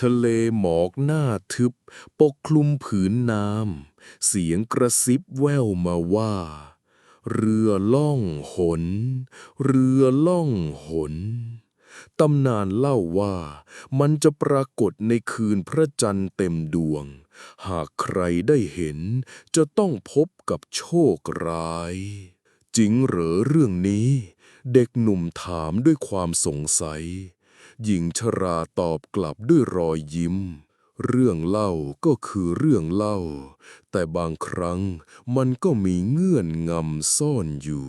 ทะเลหมอกหน้าทึบ ปกคลุมผืนน้ำ เสียงกระซิบแว่วมาว่า เรือล่องหน เรือล่องหน ตำนานเล่าว่ามันจะปรากฏในคืนพระจันทร์เต็มดวง หากใครได้เห็นจะต้องพบกับโชคร้าย จริงเหรอเรื่องนี้ เด็กหนุ่มถามด้วยความสงสัย หญิงชราตอบกลับด้วยรอยยิ้ม เรื่องเล่าก็คือเรื่องเล่า แต่บางครั้งมันก็มีเงื่อนงำซ่อนอยู่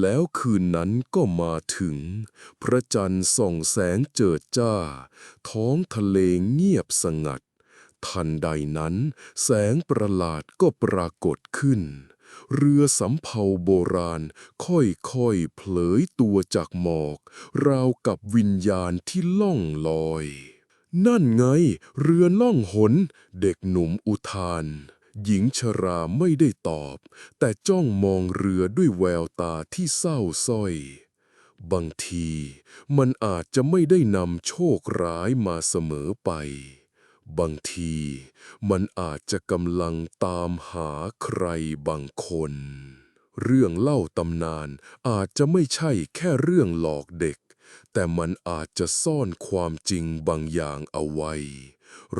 แล้วคืนนั้นก็มาถึง พระจันทร์ส่องแสงเจิดจ้า ท้องทะเลเงียบสงัด ทันใดนั้น แสงประหลาดก็ปรากฏขึ้น เรือสำเภาโบราณ ค่อยๆเผยตัวจากหมอก ราวกับวิญญาณที่ล่องลอย นั่นไง เรือล่องหน เด็กหนุ่มอุทาน หญิงชราไม่ได้ตอบ แต่จ้องมองเรือด้วยแววตาที่เศร้าสร้อยบางทีมันอาจจะไม่ได้นำโชคร้ายมาเสมอไป บางทีมันอาจจะกำลังตามหาใครบางคน เรื่องเล่าตำนานอาจจะไม่ใช่แค่เรื่องหลอกเด็ก แต่มันอาจจะซ่อนความจริงบางอย่างเอาไว้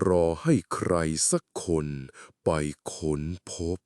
รอให้ใครสักคนไปค้นพบ